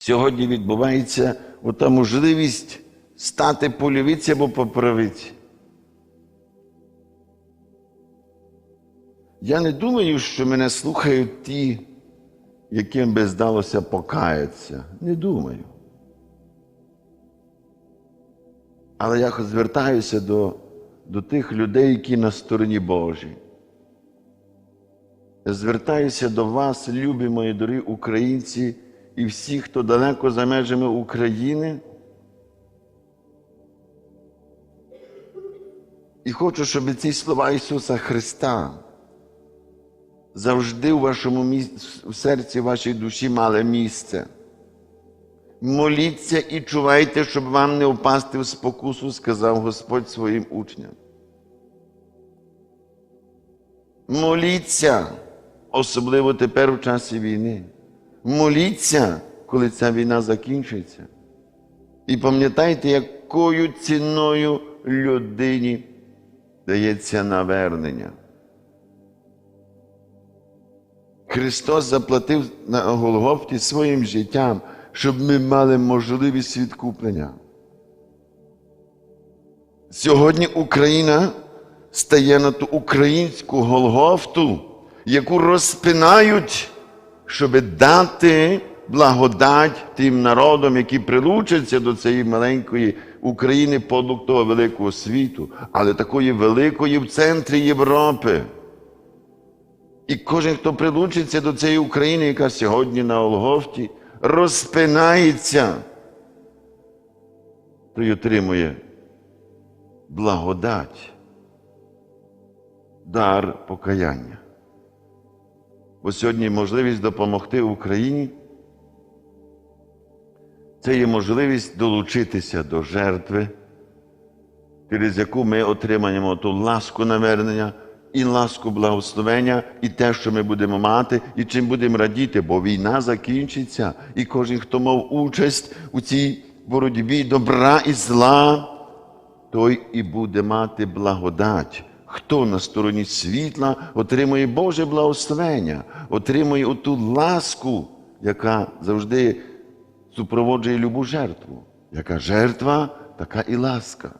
сьогодні відбувається ота можливість стати по лівиці або по правиці. Я не думаю, що мене слухають ті, яким би здалося покаятися. Не думаю. Але я звертаюся до, до тих людей, які на стороні Божій. Я звертаюся до вас, любі мої дорогі українці, і всі, хто далеко за межами України. І хочу, щоб ці слова Ісуса Христа завжди у вашому місці, в серці вашій душі мали місце. Моліться і чувайте, щоб вам не впасти в спокусу, сказав Господь своїм учням. Моліться, особливо тепер у часі війни. Моліться, коли ця війна закінчиться. І пам'ятайте, якою ціною людині дається навернення. Христос заплатив на Голгофті своїм життям, щоб ми мали можливість відкуплення. Сьогодні Україна стає на ту українську Голгофту, яку розпинають, щоб дати благодать тим народам, які прилучаться до цієї маленької України подук того великого світу, але такої великої в центрі Європи. І кожен, хто прилучиться до цієї України, яка сьогодні на Олгофті, розпинається, той отримує благодать, дар покаяння. Бо сьогодні можливість допомогти Україні це є можливість долучитися до жертви, через яку ми отримаємо ту ласку навернення і ласку благословення, і те, що ми будемо мати, і чим будемо радіти, бо війна закінчиться, і кожен, хто мав участь у цій боротьбі добра і зла, той і буде мати благодать. Хто на стороні світла отримує Боже благословення, отримує оту ласку, яка завжди супроводжує любу жертву. Яка жертва, така і ласка.